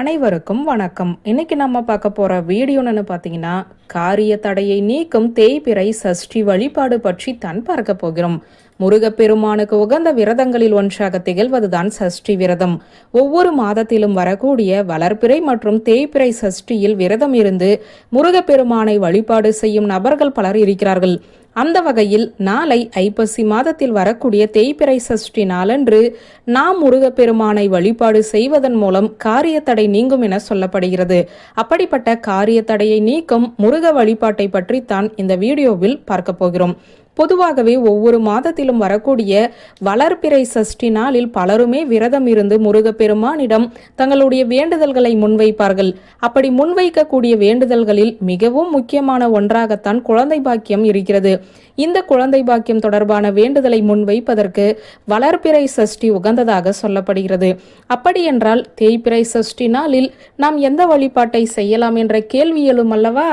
அனைவருக்கும் வணக்கம். இன்னைக்கு நம்ம பார்க்க போற வீடியோன்னு பார்த்தீங்கன்னா காரிய தடையை நீக்கும் தேய்பிறை சஷ்டி வழிபாடு பற்றி தான் பார்க்க போகிறோம். முருகப்பெருமானுக்கு உகந்த விரதங்களில் ஒன்றாக திகழ்வதுதான் சஷ்டி விரதம். ஒவ்வொரு மாதத்திலும் வரக்கூடிய வளர்ப்பிறை மற்றும் தேய்பிறை சஷ்டியில் விரதம் இருந்து முருகப்பெருமானை வழிபாடு செய்யும் நபர்கள் பலர் இருக்கிறார்கள். அந்த வகையில் நாளை ஐப்பசி மாதத்தில் வரக்கூடிய தேய்பிறை சஷ்டி நாளன்று நாம் முருகப்பெருமானை வழிபாடு செய்வதன் மூலம் காரிய தடை நீங்கும் என சொல்லப்படுகிறது. அப்படிப்பட்ட காரிய தடையை நீக்கும் முருக வழிபாட்டை பற்றித்தான் இந்த வீடியோவில் பார்க்க போகிறோம். பொதுவாகவே ஒவ்வொரு மாதத்திலும் வரக்கூடிய வளர்பிறை சஷ்டி நாளில் பலருமே விரதம் இருந்து முருகப்பெருமானிடம் தங்களுடைய வேண்டுதல்களை முன்வைப்பார்கள். அப்படி முன்வைக்கக்கூடிய வேண்டுதல்களில் மிகவும் முக்கியமான ஒன்றாகத்தான் குழந்தை பாக்கியம் இருக்கிறது. இந்த குழந்தை பாக்கியம் தொடர்பான வேண்டுதலை முன்வைப்பதற்கு வளர்பிறை சஷ்டி உகந்ததாக சொல்லப்படுகிறது. அப்படியென்றால் தேய்பிறை சஷ்டி நாளில் நாம் எந்த வழிபாட்டை செய்யலாம் என்ற கேள்வி எழும் அல்லவா?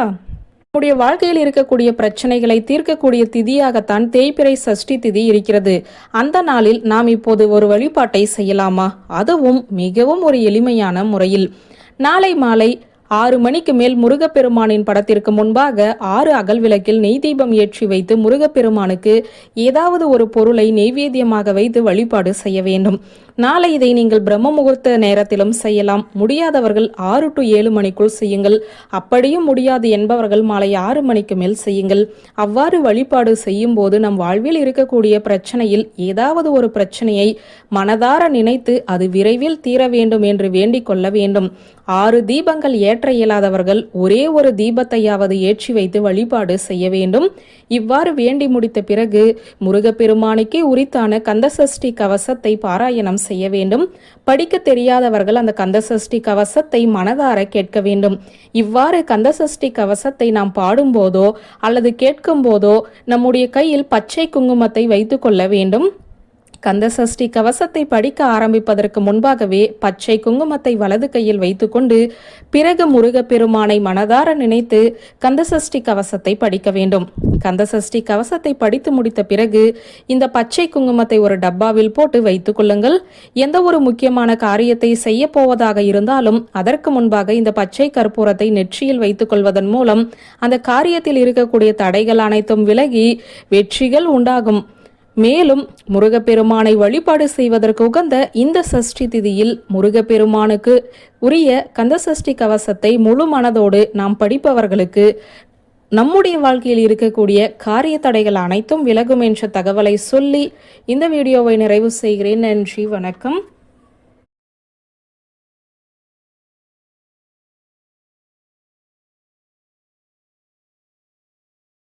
நம்முடைய வாழ்க்கையில் இருக்கக்கூடிய பிரச்சனைகளை தீர்க்கக்கூடிய திதியாகத்தான் தேய்பிறை சஷ்டி திதி இருக்கிறது. அந்த நாளில் நாம் இப்போது ஒரு வழிபாட்டை செய்யலாமா? அதுவும் மிகவும் ஒரு எளிமையான முறையில். நாளை மாலை ஆறு மணிக்கு மேல் முருகப்பெருமானின் படத்திற்கு முன்பாக ஆறு அகல் விளக்கில் நெய் தீபம் ஏற்றி வைத்து முருகப்பெருமானுக்கு ஏதாவது ஒரு பொருளை நெய்வேத்தியமாக வைத்து வழிபாடு செய்ய வேண்டும். நாளை இதை நீங்கள் பிரம்ம முகூர்த்த நேரத்திலும் செய்யலாம். முடியாதவர்கள் ஆறு டு ஏழு மணிக்குள் செய்யுங்கள். அப்படியும் முடியாது என்பவர்கள் மாலை ஆறு மணிக்கு மேல் செய்யுங்கள். அவ்வாறு வழிபாடு செய்யும் போது நம் வாழ்வில் இருக்கக்கூடிய பிரச்சனையில் ஏதாவது ஒரு பிரச்சனையை மனதார நினைத்து அது விரைவில் தீர வேண்டும் என்று வேண்டிக் கொள்ள வேண்டும். ஆறு தீபங்கள் ஏற்ற இயலாதவர்கள் ஒரே ஒரு தீபத்தையாவது ஏற்றி வைத்து வழிபாடு செய்ய வேண்டும். இவ்வாறு வேண்டி முடித்த பிறகு முருகப்பெருமானுக்கே உரித்தான கந்தசஷ்டி கவசத்தை பாராயணம் செய்ய வேண்டும். படிக்க தெரியாதவர்கள் அந்த கந்தசஷ்டி கவசத்தை மனதார கேட்க வேண்டும். இவ்வாறு கந்தசஷ்டி கவசத்தை நாம் பாடும்போதோ அல்லது கேட்கும் போதோ நம்முடைய கையில் பச்சை குங்குமத்தை வைத்துக் கொள்ள வேண்டும். கந்தசஷ்டி கவசத்தை படிக்க ஆரம்பிப்பதற்கு முன்பாகவே பச்சை குங்குமத்தை வலது கையில் வைத்துக்கொண்டு பிறகு முருகப்பெருமானை மனதார நினைத்து கந்தசஷ்டி கவசத்தை படிக்க வேண்டும். கந்தசஷ்டி கவசத்தை படித்து முடித்த பிறகு இந்த பச்சை குங்குமத்தை ஒரு டப்பாவில் போட்டு வைத்துக் கொள்ளுங்கள். எந்த ஒரு முக்கியமான காரியத்தை செய்ய போவதாக இருந்தாலும் அதற்கு முன்பாக இந்த பச்சை கற்பூரத்தை நெற்றியில் வைத்துக் கொள்வதன் மூலம் அந்த காரியத்தில் இருக்கக்கூடிய தடைகள் அனைத்தும் விலகி வெற்றிகள் உண்டாகும். மேலும் முருகப்பெருமானை வழிபாடு செய்வதற்கு உகந்த இந்த சஷ்டி திதியில் முருகப்பெருமானுக்கு உரிய கந்தசஷ்டி கவசத்தை முழு மனதோடு நாம் படிப்பவர்களுக்கு நம்முடைய வாழ்க்கையில் இருக்கக்கூடிய காரிய தடைகள் அனைத்தும் விலகும் என்ற தகவலை சொல்லி இந்த வீடியோவை நிறைவு செய்கிறேன். நன்றி வணக்கம்.